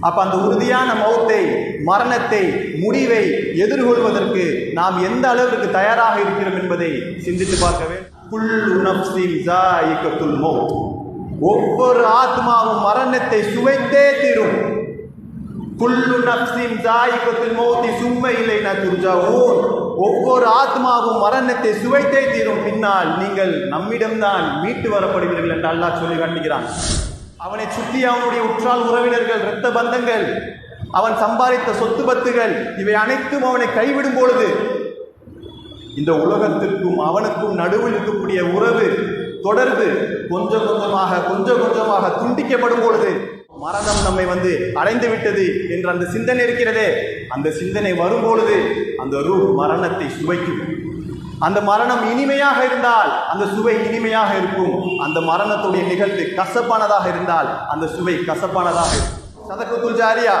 அப்போ அந்த உறுதியான மௌத்தை மரணத்தை முடிவை எதிர்கொள்வதற்கு நாம் எந்த அளவிற்கு தயாராக இருக்கிறோம் என்பதை சிந்தித்து பார்க்கவே வேண்டும். மௌத். ஒவ்வொரு ஆத்மாவும் மரணத்தை சுவைத்தே தீரும். குல்லு நப்சின் ஜாயிகத்தில் மௌத்தி சும்ம இலைனா துர்ஜாவூன். ஒவ்வொரு ஆத்மாவும் மரணத்தை சுவைத்தே தீரும். பின்னால் நீங்கள் நம்மிடம்தான் மீட்டு வரப்படுவீர்கள் என்று அல்லாஹ் சொல்லி காட்டுகிறான். அவனை சுற்றி அவனுடைய உற்றால் உறவினர்கள் இரத்த பந்தங்கள் அவன் சம்பாதித்த சொத்து பத்துகள் இவை அனைத்தும் அவனை கைவிடும் பொழுது இந்த உலகத்திற்கும் அவனுக்கும் நடுவில் இருக்கக்கூடிய உறவு தொடர்பு கொஞ்சம் கொஞ்சமாக கொஞ்சம் கொஞ்சமாக துண்டிக்கப்படும் பொழுது மரணம் நம்மை வந்து அடைந்து விட்டது என்ற அந்த சிந்தனை இருக்கிறதே. அந்த சிந்தனை வரும்பொழுது அந்த ரூ மரணத்தை சுவைக்கும். அந்த மரணம் இனிமையாக இருந்தால் அந்த சுவை இனிமையாக இருக்கும். அந்த மரணத்துடைய நிகழ்வு கசப்பானதாக இருந்தால் அந்த சுவை கசப்பானதாக இருக்கும். ஜாரியா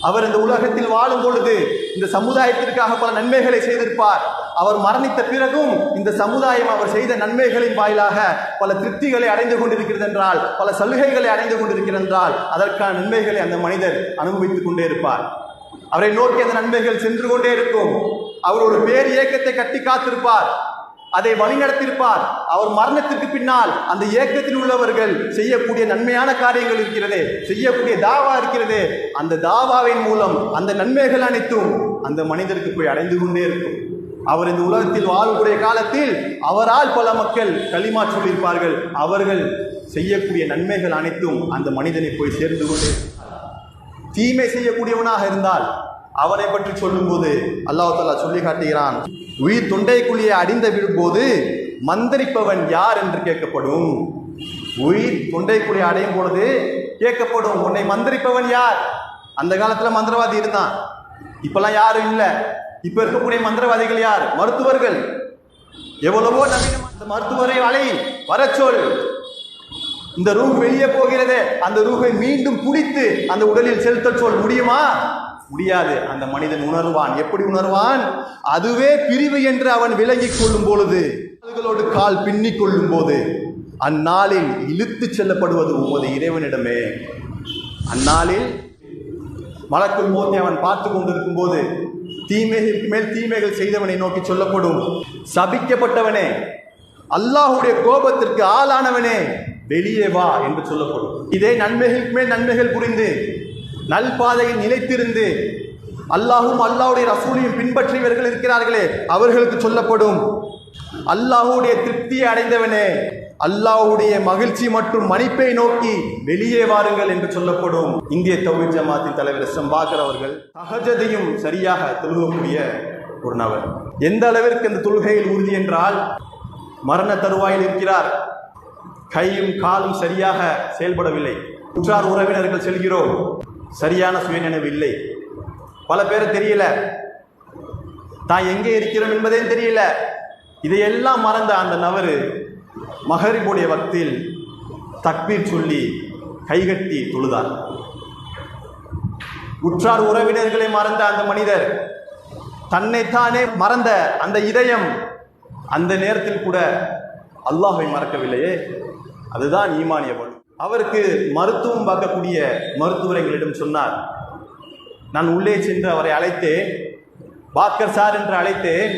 அவர் இந்த உலகத்தில் வாழும் பொழுது இந்த சமுதாயத்திற்காக பல நன்மைகளை செய்திருப்பார். அவர் மரணித்த பிறகும் இந்த சமுதாயம் அவர் செய்த நன்மைகளின் வாயிலாக பல திருப்திகளை அடைந்து கொண்டிருக்கிறது என்றால் பல சலுகைகளை அடைந்து கொண்டிருக்கிறது என்றால் அதற்கான நன்மைகளை அந்த மனிதர் அனுபவித்துக் கொண்டே இருப்பார். அவரை நோக்கி அந்த நன்மைகள் சென்று கொண்டே இருக்கும். அவர் ஒரு பேர் இயக்கத்தை கட்டி காத்திருப்பார். அதை வழிநடத்திருப்பார் அவர் மரணத்திற்கு பின்னால் அந்த இயக்கத்தில் உள்ளவர்கள் செய்யக்கூடிய நன்மையான காரியங்கள் இருக்கிறதே செய்யக்கூடிய தாவா இருக்கிறதே அந்த தாவாவின் மூலம் அந்த நன்மைகள் அனைத்தும் அந்த மனிதருக்கு போய் அடைந்து கொண்டே இருக்கும். அவர் இந்த உலகத்தில் வாழக்கூடிய காலத்தில் அவரால் பல மக்கள் களிமா சொல்லியிருப்பார்கள். அவர்கள் செய்யக்கூடிய நன்மைகள் அனைத்தும் அந்த மனிதனை போய் சேர்ந்து கொண்டு தீமை செய்யக்கூடியவனாக இருந்தால் அவனை பற்றி சொல்லும்போது அல்லாஹ் சொல்லி காட்டுகிறான். உயிர் தொண்டைக்குழியை அடிந்த விடும்போது மந்திரிப்பவன் யார் என்று கேட்கப்படும். உயிர் தொண்டைக்குழியை அடையும் பொழுது கேட்கப்படும் உன்னை மந்திரிப்பவன் யார்? அந்த காலத்தில் மந்திரவாதி இருந்தான். இப்பெல்லாம் யாரும் இல்லை. இப்போ இருக்கக்கூடிய மந்திரவாதிகள் யார்? மருத்துவர்கள். எவ்வளவோ நவீன மருத்துவரை அலை வர சொல் இந்த ரூ வெளியே போகிறது அந்த ரூஹை மீண்டும் குடித்து அந்த உடலில் செலுத்த சொல் முடியுமா? முடியாது. அந்த மனிதன் உணர்வான். எப்படி உணர்வான்? அதுவே பிரிவு என்று அவன் விலகிக் கொள்ளும் பொழுது கால்களோடு கால் பின்னிக் கொள்ளும் போது அந்நாளில் இழுத்து செல்லப்படுவது உமது இறைவனிடமே. அந்நாளில் மலக்குள் மோதி அவன் பார்த்து கொண்டிருக்கும் போது தீமைகளுக்கு மேல் தீமைகள் செய்தவனை நோக்கி சொல்லப்படும். சபிக்கப்பட்டவனே அல்லாஹுடைய கோபத்திற்கு ஆளானவனே வெளியே வா என்று சொல்லப்படும். இதே நன்மைகளுக்கு மேல் நன்மைகள் புரிந்து நல்பாதையில் நிலைத்திருந்து அல்லாஹும் அல்லாவுடைய ரசூலையும் பின்பற்றியவர்கள் இருக்கிறார்களே அவர்களுக்கு சொல்லப்படும் அல்லாஹுடைய திருப்தியை அடைந்தவனே அல்லாஹ்வுடைய மகிழ்ச்சி மற்றும் மன்னிப்பை நோக்கி வெளியே வாருங்கள் என்று சொல்லப்படும் இந்திய தௌஹீத் ஜமாத்தின் தலைவர் எஸ் எம் பாக்கர் அவர்கள் சகஜதையும் சரியாக தொழுகக்கூடிய ஒரு நபர். எந்த அளவிற்கு அந்த தொழுகையில் உறுதி என்றால் மரண தருவாயில் இருக்கிறார். கையும் காலும் சரியாக செயல்படவில்லை. உற்றார் உறவினர்கள் செல்கிறோம். சரியான சுயநினைவு இல்லை. பல பேர் தெரியல. தான் எங்கே இருக்கிறோம் என்பதே தெரியல. இதையெல்லாம் மறந்த அந்த நபர் மகரிபுடைய வக்தில் தக்பீர் சொல்லி கைகட்டி தொழுதார். உற்றார் உறவினர்களை மறந்த அந்த மனிதர் தன்னைத்தானே மறந்த அந்த இதயம் அந்த நேரத்தில் கூட அல்லாஹை மறக்கவில்லையே. அதுதான் ஈமானிய வலு அவருக்கு மருத்துவம் பார்க்கக்கூடிய மருத்துவர் எங்களிடம் சொன்னார். நான் உள்ளே சென்று அவரை அழைத்தேன் பாக்கர் சார் என்று அழைத்தேன்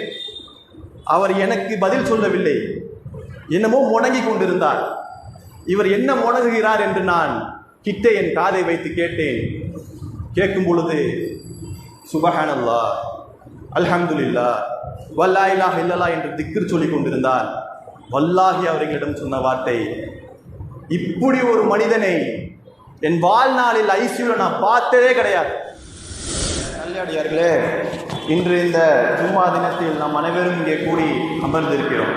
அவர் எனக்கு பதில் சொல்லவில்லை. என்னமோ முணங்கி கொண்டிருந்தார். இவர் என்ன முணங்குகிறார் என்று நான் கிட்டே என் காதை வைத்து கேட்டேன். கேட்கும் பொழுது சுபஹானல்லா அல்ஹம்துல்லா வல்லா இலாஹ இல்லல்லா என்று திக்கர் சொல்லி கொண்டிருந்தார். வல்லாஹி அவர்களிடம் சொன்ன வார்த்தை இப்படி ஒரு மனிதனை என் வாழ்நாளில் ஐசியூவில் நான் பார்த்ததே கிடையாது. நல்லடியார்களே இன்று இந்த ஜும்மா தினத்தில் நாம் அனைவரும் இங்கே கூடி அமர்ந்திருக்கிறோம்.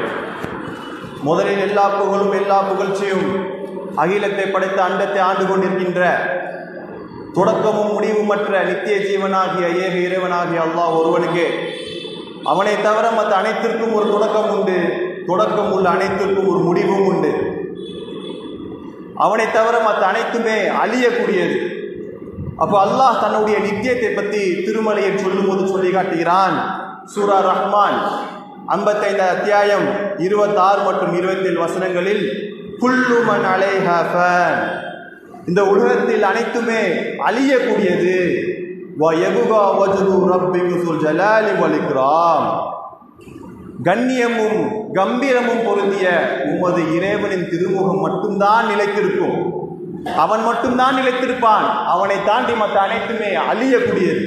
முதலில் எல்லா புகழும் எல்லா புகழ்ச்சியும் அகிலத்தை படைத்த அண்டத்தை ஆண்டு கொண்டிருக்கின்ற தொடக்கமும் முடிவுமற்ற நித்திய ஜீவனாகிய ஏக இறைவனாகிய அல்லாஹ் ஒருவனுக்கு அவனை தவிர மற்ற அனைத்திற்கும் ஒரு தொடக்கம் உண்டு. தொடக்கம் உள்ள அனைத்திற்கும் ஒரு முடிவும் உண்டு. அவனை தவிர மற்ற அனைத்துமே அழியக்கூடியது. அப்போ அல்லாஹ் தன்னுடைய நித்தியத்தை பற்றி திருமலையில் சொல்லும்போது சொல்லி காட்டுகிறான் சூரா ரஹ்மான் ஐம்பத்தைந்து அத்தியாயம் இருபத்தாறு மற்றும் இருபத்தேழு வசனங்களில் புல்லுமன் அலைஹ இந்த உலகத்தில் அனைத்துமே அழியக்கூடியது. வயபுகா வஜ்ரு ரப்பிக்கு சுல் ஜலாலி வலிக்கிறான் கண்ணியமும் கம்பீரமும் பொருந்திய உமது இறைவனின் திருமுகம் மட்டும்தான் நிலைத்திருக்கும். அவன் மட்டும்தான் நிலைத்திருப்பான். அவனை தாண்டி மற்ற அனைத்துமே அழியக்கூடியது.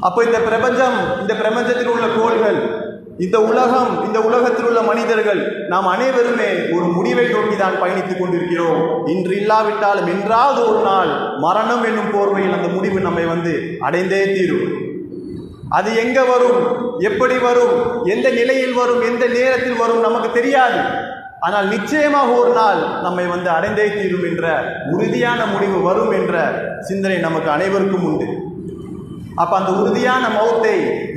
அப்போ இந்த பிரபஞ்சம் இந்த பிரபஞ்சத்தில் உள்ள கோள்கள் இந்த உலகம் இந்த உலகத்தில் உள்ள மனிதர்கள் நாம் அனைவருமே ஒரு முடிவை நோக்கி தான் பயணித்துக் கொண்டிருக்கிறோம். இன்று இல்லாவிட்டாலும் என்றாவது ஒரு நாள் மரணம் என்னும் போர்வையில் அந்த முடிவு நம்மை வந்து அடைந்தே தீரும். அது எங்க வரும்? எப்படி வரும்? எந்த நிலையில் வரும்? எந்த நேரத்தில் வரும்? நமக்கு தெரியாது. ஆனால் நிச்சயமாக ஒரு நாள் நம்மை வந்து அடைந்தே தீரும் என்ற உறுதியான முடிவு வரும் என்ற சிந்தனை நமக்கு அனைவருக்கும் உண்டு. அப்ப அந்த உறுதியான மௌத்தை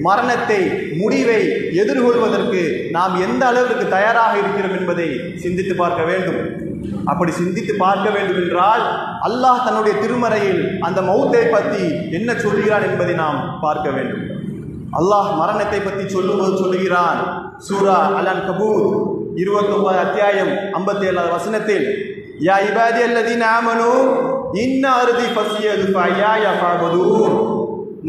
மரணத்தை முடிவை எதிர்கொள்வதற்கு நாம் எந்த அளவிற்கு தயாராக இருக்கிறோம் என்பதை சிந்தித்து பார்க்க வேண்டும். அப்படி சிந்தித்து பார்க்க வேண்டும் என்றால் அல்லாஹ் தன்னுடைய திருமறையில் அந்த மௌத்தை பற்றி என்ன சொல்கிறான் என்பதை நாம் பார்க்க வேண்டும். அல்லாஹ் மரணத்தை பற்றி சொல்லும்போது சொல்லுகிறான். சூரா அலன் கபூர் இருபத்தொன்பது அத்தியாயம் ஐம்பத்தி ஏழாவது வசனத்தில் யா இபாதி அல்லது நாமனு இன்ன அருதி பசியது ஃபையா ஃபஅபுதூன்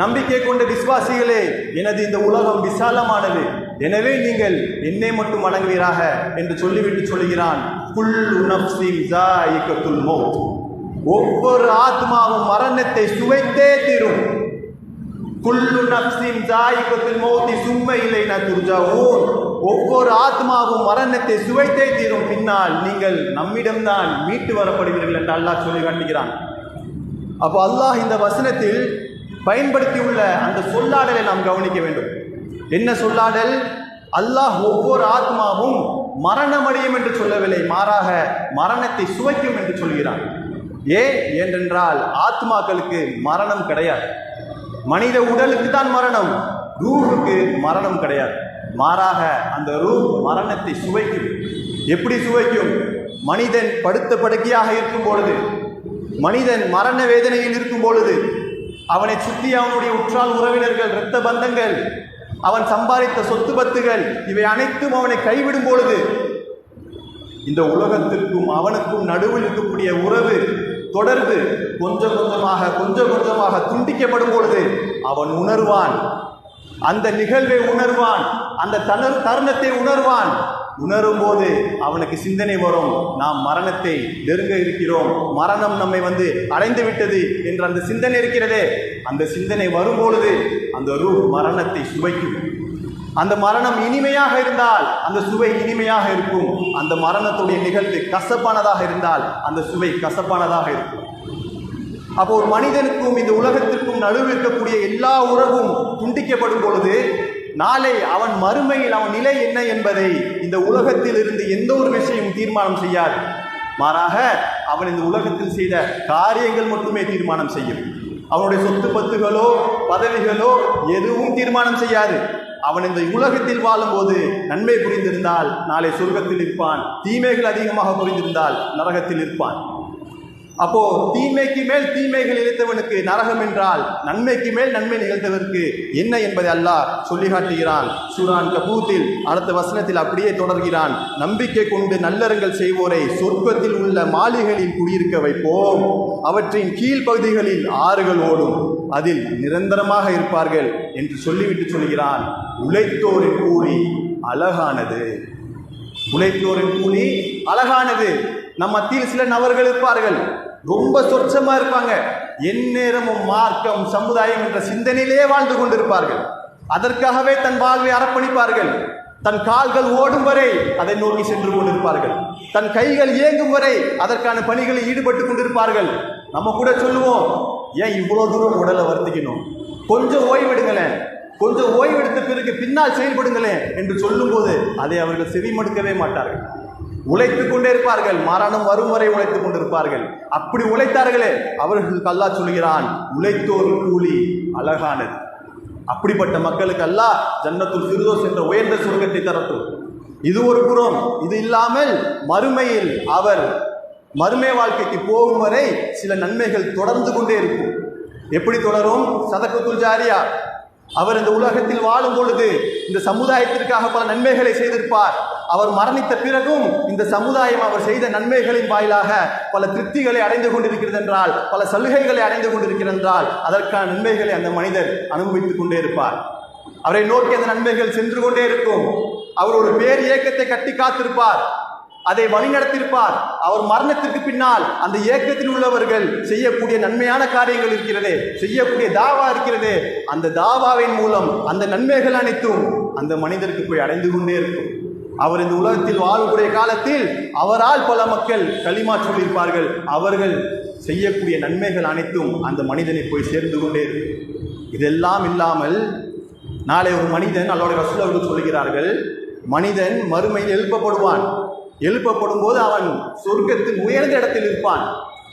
நம்பிக்கை கொண்ட விசுவாசிகளே எனது இந்த உலகம் விசாலமானது. எனவே நீங்கள் என்னை மட்டும் வணங்குவீராக என்று சொல்லிவிட்டு சொல்கிறான் குல்லு நஃப்ஸின் ஜாயிகத்துல் மௌத். ஒவ்வொரு ஆத்மாவும் மரணத்தை சுவைத்தே தீரும். குல்லு நஃப்ஸின் ஜாயிகத்துல் மௌத்தி சும்ம இலைனா துர்ஜாவூன் ஒவ்வொரு ஆத்மாவும் மரணத்தை சுவைத்தே தீரும். பின்னால் நீங்கள் நம்மிடம்தான் மீட்டு வரப்படுவீர்கள் என்று அல்லாஹ் சொல்லி காட்டுகிறான். அப்போ அல்லாஹ் இந்த வசனத்தில் பயன்படுத்தியுள்ள அந்த சொல்லாடலை நாம் கவனிக்க வேண்டும். என்ன சொல்லாடல்? அல்லாஹ் ஒவ்வொரு ஆத்மாவும் மரணமடையும் என்று சொல்லவில்லை. மாறாக மரணத்தை சுவைக்கும் என்று சொல்கிறான். ஏன்? ஏனென்றால் ஆத்மாக்களுக்கு மரணம் கிடையாது. மனித உடலுக்கு தான் மரணம். ரூஹுக்கு மரணம் கிடையாது. மாறாக அந்த ரூ மரணத்தை சுவைக்கும். எப்படி சுவைக்கும்? மனிதன் படுத்த படுக்கையாக இருக்கும் பொழுது மனிதன் மரண வேதனையில் இருக்கும் பொழுது அவனை சுற்றி அவனுடைய உற்றால் உறவினர்கள் இரத்த பந்தங்கள் அவன் சம்பாதித்த சொத்து பத்துகள் இவை அனைத்தும் அவனை கைவிடும் பொழுது இந்த உலகத்திற்கும் அவனுக்கும் நடுவில் இருக்கக்கூடிய உறவு தொடர்ந்து கொஞ்சம் கொஞ்சமாக கொஞ்சம் கொஞ்சமாக துண்டிக்கப்படும் பொழுது அவன் உணர்வான். அந்த நிகழ்வை உணர்வான். அந்த தன தருணத்தை உணர்வான். உணரும் போது அவனுக்கு சிந்தனை வரும். நாம் மரணத்தை நெருங்க இருக்கிறோம். மரணம் நம்மை வந்து அடைந்து விட்டது என்ற அந்த சிந்தனை இருக்கிறதே. அந்த சிந்தனை வரும்பொழுது அந்த ரூ மரணத்தை சுவைக்கும். அந்த மரணம் இனிமையாக இருந்தால் அந்த சுவை இனிமையாக இருக்கும். அந்த மரணத்துடைய நிகழ்வு கசப்பானதாக இருந்தால் அந்த சுவை கசப்பானதாக இருக்கும். அப்போ ஒரு மனிதனுக்கும் இந்த உலகத்திற்கும் நடுவில் இருக்கக்கூடிய எல்லா உறவும் துண்டிக்கப்படும் பொழுது நாளை அவன் மறுமையில் அவன் நிலை என்ன என்பதை இந்த உலகத்தில் இருந்து எந்த ஒரு விஷயம் தீர்மானம் செய்யாது. மாறாக அவன் இந்த உலகத்தில் செய்த காரியங்கள் மட்டுமே தீர்மானம் செய்யும். அவனுடைய சொத்து பத்துகளோ பதவிகளோ எதுவும் தீர்மானம் செய்யாது. அவன் இந்த உலகத்தில் வாழும்போது நன்மை புரிந்திருந்தால் நாளை சொர்க்கத்தில் இருப்பான் தீமைகள் அதிகமாக புரிந்திருந்தால் நரகத்தில் இருப்பான் அப்போ தீமைக்கு மேல் தீமைகள் இழைத்தவனுக்கு நரகம் என்றால் நன்மைக்கு மேல் நன்மை நிகழ்த்தவருக்கு என்ன என்பதை அல்லாஹ் சொல்லி காட்டுகிறான் சூரான் கபூத்தில் அடுத்த வசனத்தில் அப்படியே தொடர்கிறான். நம்பிக்கை கொண்டு நல்லறங்கள் செய்வோரை சொர்க்கத்தில் உள்ள மாளிகைகளில் குடியிருக்க வைப்போம். அவற்றின் கீழ்ப்பகுதிகளில் ஆறுகள் ஓடும். அதில் நிரந்தரமாக இருப்பார்கள் என்று சொல்லிவிட்டு சொல்கிறான். உழைத்தோரின் கூலி அழகானது. உழைத்தோரின் கூலி அழகானது. நம்ம மத்தியில் சில நபர்கள் இருப்பார்கள். ரொம்ப சொச்சமா இருப்பாங்க. எந்நேரமும் மார்க்கம் சமுதாயம் என்ற சிந்தனையிலே வாழ்ந்து கொண்டிருப்பார்கள். அதற்காகவே தன் வாழ்வை அர்ப்பணிப்பார்கள். தன் கால்கள் ஓடும் வரை அதை நோக்கி சென்று கொண்டிருப்பார்கள். தன் கைகள் இயங்கும் வரை அதற்கான பணிகளில் ஈடுபட்டு கொண்டிருப்பார்கள். நம்ம கூட சொல்லுவோம் ஏன் இவ்வளோ தூரம் உடலை வருத்திக்கணும்? கொஞ்சம் ஓய்வெடுங்களேன். கொஞ்சம் ஓய்வெடுத்த பிறகு பின்னால் செயல்படுங்களேன் என்று சொல்லும்போது அதை அவர்கள் செவிமடுக்கவே மாட்டார்கள். உழைத்துக் கொண்டே இருப்பார்கள். மரணம் வரும் வரை உழைத்துக் கொண்டிருப்பார்கள். அப்படி உழைத்தார்களே அவர்களுக்கு அல்லாஹ் சொல்கிறான் உழைத்தோர் கூலி அழகானது. அப்படிப்பட்ட மக்களுக்கு அல்லாஹ் ஜன்னத்துல் சிறுதோஸ் என்ற உயர்ந்த சுருக்கத்தை தரட்டும். இது ஒரு புறம். இது இல்லாமல் மறுமையில் அவர் மறுமை வாழ்க்கைக்கு போகும் வரை சில நன்மைகள் தொடர்ந்து கொண்டே இருக்கும். எப்படி தொடரும்? சதக்கத்துல் ஜாரியா அவர் இந்த உலகத்தில் வாழும் பொழுது இந்த சமுதாயத்திற்காக பல நன்மைகளை செய்திருப்பார். அவர் மரணித்த பிறகும் இந்த சமுதாயம் அவர் செய்த நன்மைகளின் வாயிலாக பல திருப்திகளை அடைந்து கொண்டிருக்கிறது என்றால் பல சலுகைகளை அடைந்து கொண்டிருக்கிறது என்றால் அதற்கான நன்மைகளை அந்த மனிதர் அனுபவித்துக் கொண்டே இருப்பார். அவரை நோக்கி அந்த நன்மைகள் சென்று கொண்டே இருக்கும். அவர் ஒரு பேர் இயக்கத்தை கட்டி காத்திருப்பார். அதை வழிநடத்தியிருப்பார். அவர் மரணத்திற்கு பின்னால் அந்த இயக்கத்தில் உள்ளவர்கள் செய்யக்கூடிய நன்மையான காரியங்கள் இருக்கிறதே செய்யக்கூடிய தாவா இருக்கிறதே அந்த தாவாவின் மூலம் அந்த நன்மைகள் அனைத்தும் அந்த மனிதருக்கு போய் அடைந்து கொண்டே இருக்கும். அவர் இந்த உலகத்தில் வாழக்கூடிய காலத்தில் அவரால் பல மக்கள் களிமா சொல்லியிருப்பார்கள். அவர்கள் செய்யக்கூடிய நன்மைகள் அனைத்தும் அந்த மனிதனை போய் சேர்ந்து கொண்டே இருக்கும். இதெல்லாம் இல்லாமல் நாளை ஒரு மனிதன் அல்லோட ரசூல் அவர்கள் சொல்கிறார்கள் மனிதன் மறுமையில் எழுப்பப்படுவான். எழுப்பப்படும் போது அவன் சொர்க்கத்தின் உயர்ந்த இடத்தில் இருப்பான்.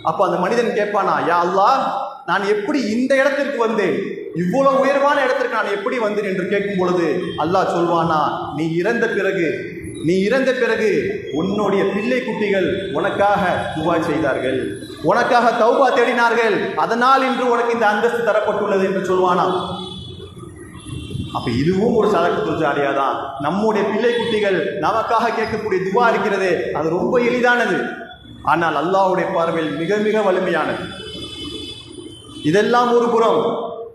அப்போ அந்த மனிதன் கேட்பானா யா அல்லாஹ் நான் எப்படி இந்த இடத்திற்கு வந்தேன்? இவ்வளவு உயர்வான இடத்திற்கு நான் எப்படி வந்தேன்? என்று கேட்கும் பொழுது அல்லாஹ் சொல்வானா நீ இறந்த பிறகு நீ இறந்த பிறகு உன்னுடைய பிள்ளை குட்டிகள் உனக்காக துவா செய்தார்கள். உனக்காக தௌபா தேடினார்கள். அதனால் இன்று உனக்கு இந்த அந்தஸ்து தரப்பட்டுள்ளது என்று சொல்வானா அப்ப இதுவும் ஒரு சதக்கு ஜாரியா தான் நம்முடைய பிள்ளை குட்டிகள் நமக்காக கேட்கக்கூடிய துவா இருக்கிறதே அது ரொம்ப எளிதானது. ஆனால் அல்லாஹ்வுடைய பார்வையில் மிக மிக வலிமையானது. இதெல்லாம் ஒரு புறம்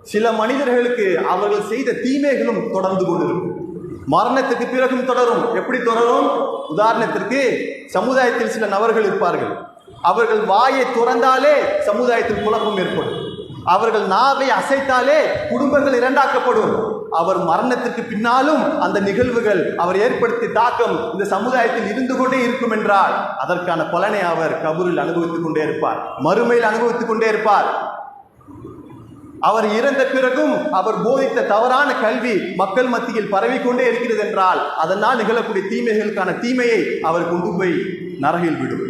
சில மனிதர்களுக்கு அவர்கள் செய்த தீமைகளும் தொடர்ந்து கொண்டிருக்கும். மரணத்துக்கு பிறகும் தொடரும். எப்படி தொடரும்? உதாரணத்திற்கு சமுதாயத்தில் சில நபர்கள் இருப்பார்கள். அவர்கள் வாயை துறந்தாலே சமுதாயத்தில் குழப்பம் ஏற்படும். அவர்கள் நாவை அசைத்தாலே குடும்பங்கள் இரண்டாக்கப்படும். அவர் மரணத்திற்கு பின்னாலும் அந்த நிகழ்வுகள் அவர் ஏற்படுத்திய தாக்கம் இந்த சமுதாயத்தில் இருந்து கொண்டே இருக்கும் என்றால் அதற்கான பலனை அவர் கபூரில் அனுபவித்துக் கொண்டே இருப்பார். மறுமையில் அனுபவித்துக் கொண்டே இருப்பார். அவர் இறந்த பிறகும் அவர் போதித்த தவறான கல்வி மக்கள் மத்தியில் பரவிக்கொண்டே இருக்கிறது என்றால் அதனால் நிகழக்கூடிய தீமைகளுக்கான தீமையை அவர் கொண்டு போய் நரகில் விடும்.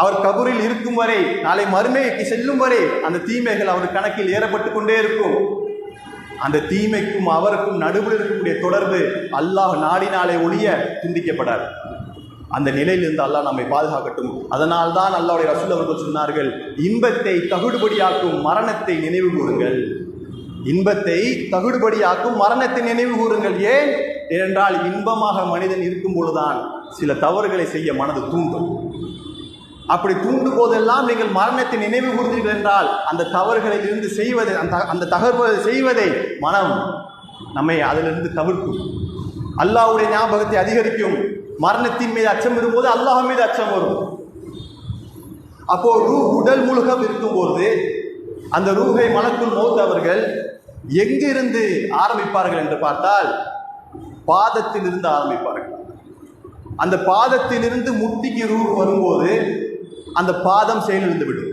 அவர் கபூரில் இருக்கும் வரை நாளை மறுமைக்கு செல்லும் வரை அந்த தீமைகள் அவர் கணக்கில் ஏறப்பட்டு கொண்டே இருக்கும். அந்த தீமைக்கும் அவருக்கும் நடுவில் இருக்கக்கூடிய தொடர்பு அல்லாஹ் நாடினாலே ஒழிய துண்டிக்கப்படாது. அந்த நிலையிலிருந்து அல்லாஹ் நம்மை பாதுகாக்கட்டும். அதனால் தான் அல்லாவுடைய ரசூல் அவர்கள் சொன்னார்கள் இன்பத்தை தகுடுபடியாக்கும் மரணத்தை நினைவு கூறுங்கள். இன்பத்தை தகுடுபடியாக்கும் மரணத்தை நினைவு கூறுங்கள். ஏன்? ஏனென்றால் இன்பமாக மனிதன் இருக்கும் பொழுதுதான் சில தவறுகளை செய்ய மனது தூண்டும். அப்படி தூண்டும் போதெல்லாம் நீங்கள் மரணத்தை நினைவு கூர்ந்தீர்கள் என்றால் அந்த தவறுகளில் இருந்து செய்வதை அந்த அந்த தகர்வதை செய்வதை மனம் நம்மை அதிலிருந்து தவிர்க்கும். அல்லாஹுடைய ஞாபகத்தை அதிகரிக்கும். மரணத்தின் மீது அச்சம் வரும்போது அல்லாஹ் மீது அச்சம் வரும். அப்போ ரூ உடல் முழுகம் இருக்கும்போது அந்த ரூஹை மனக்குள் மௌத் அவர்கள் எங்கிருந்து ஆரம்பிப்பார்கள் என்று பார்த்தால் பாதத்திலிருந்து ஆரம்பிப்பார்கள். அந்த பாதத்திலிருந்து முட்டிக்கு ரூ வரும்போது அந்த பாதம் செயலிழந்து விடும்.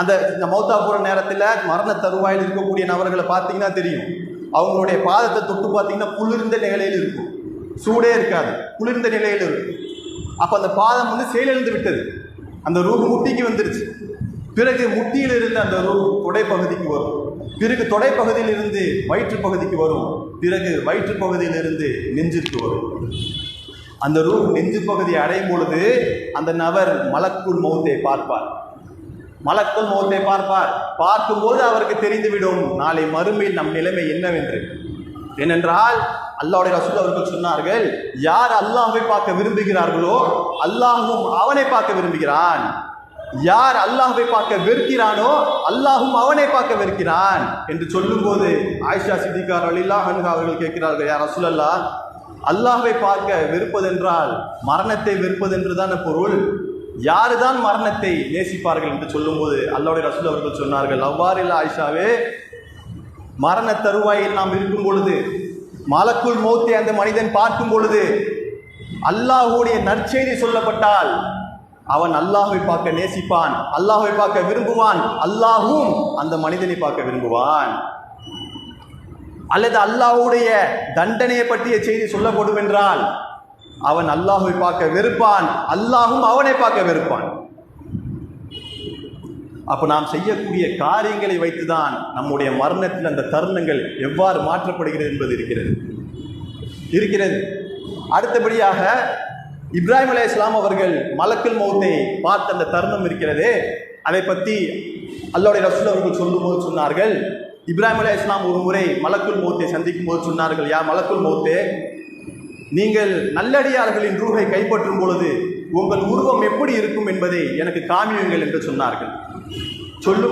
அந்த இந்த மௌத்தா போகிற நேரத்தில் மரண தருவாயில் இருக்கக்கூடிய நபர்களை பார்த்தீங்கன்னா தெரியும். அவங்களுடைய பாதத்தை தொட்டு பார்த்தீங்கன்னா குளிர்ந்த நிலையில் இருக்கும். சூடே இருக்காது குளிர்ந்த நிலையில் இருக்கும். அப்போ அந்த பாதம் வந்து செயலிழந்து விட்டது. அந்த ரூபு முட்டிக்கு வந்துருச்சு. பிறகு முட்டியில் இருந்து அந்த ரூபு தொடைப்பகுதிக்கு வரும். பிறகு தொடைப்பகுதியில் இருந்து வயிற்று பகுதிக்கு வரும். பிறகு வயிற்று பகுதியிலிருந்து நெஞ்சிற்கு வரும். அந்த ரூம் நெஞ்சு பகுதியை அடையும் பொழுது அந்த நபர் மலக்குள் மௌத்தை பார்ப்பார். மலக்குள் மௌத்தை பார்ப்பார். பார்க்கும்போது அவருக்கு தெரிந்துவிடும். நாளை மறுமையில் நம் நிலைமை என்னவென்று. ஏனென்றால் அல்லாவுடைய ரசூல் அவர்கள் சொன்னார்கள் யார் அல்லாஹை பார்க்க விரும்புகிறார்களோ அல்லாஹும் அவனை பார்க்க விரும்புகிறான். யார் அல்லாஹை பார்க்க வெறுக்கிறானோ அல்லாஹும் அவனை பார்க்க வெறுக்கிறான். என்று சொல்லும்போது ஆயிஷா சித்திகார் அலில்லாஹ் அவர்கள் கேட்கிறார்கள் யார் ரசூல் அல்லாஹை பார்க்க வெறுப்பதென்றால் மரணத்தை வெறுப்பதென்று தான் பொருள். யாருதான் மரணத்தை நேசிப்பார்கள் என்று சொல்லும்போது அல்லாவுடைய ரசூல் அவர்கள் சொன்னார்கள் அவ்வாறில்ல ஆயிஷாவே மரண தருவாயில் நாம் இருக்கும் பொழுது மலக்குள் மௌத்தை அந்த மனிதன் பார்க்கும் பொழுது அல்லாஹ்வுடைய நற்செய்தி சொல்லப்பட்டால் அவன் அல்லாஹை பார்க்க நேசிப்பான் அல்லாஹை பார்க்க விரும்புவான் அல்லாஹும் அந்த மனிதனை பார்க்க விரும்புவான். அல்லது அல்லாஹ்வுடைய தண்டனையை பற்றிய செய்தி சொல்லப்படும் என்றால் அவன் அல்லாஹுவை பார்க்க வெறுப்பான். அல்லாஹும் அவனை பார்க்க வெறுப்பான். அப்போ நாம் செய்யக்கூடிய காரியங்களை வைத்துதான் நம்முடைய மரணத்தில் அந்த தருணங்கள் எவ்வாறு மாற்றப்படுகிறது என்பது இருக்கிறது. இருக்கிறது. அடுத்தபடியாக இப்ராஹிம் அலே இஸ்லாம் அவர்கள் மலக்குல் மௌத்தை பார்த்த அந்த தருணம் இருக்கிறதே. அதை பற்றி அல்லோடைய ரசூல் அவர்கள் சொல்லும்போது சொன்னார்கள் இப்ராஹிம் அலி இஸ்லாம் ஒரு முறை மலக்குள் மௌத்தை சந்திக்கும் போது சொன்னார்கள் யார் மலக்குள் மௌத்தே நீங்கள் நல்லடியார்களின் ரூகை கைப்பற்றும் பொழுது உங்கள் உருவம் எப்படி இருக்கும் என்பதை எனக்கு காமியுங்கள் என்று சொன்னார்கள். சொல்லும்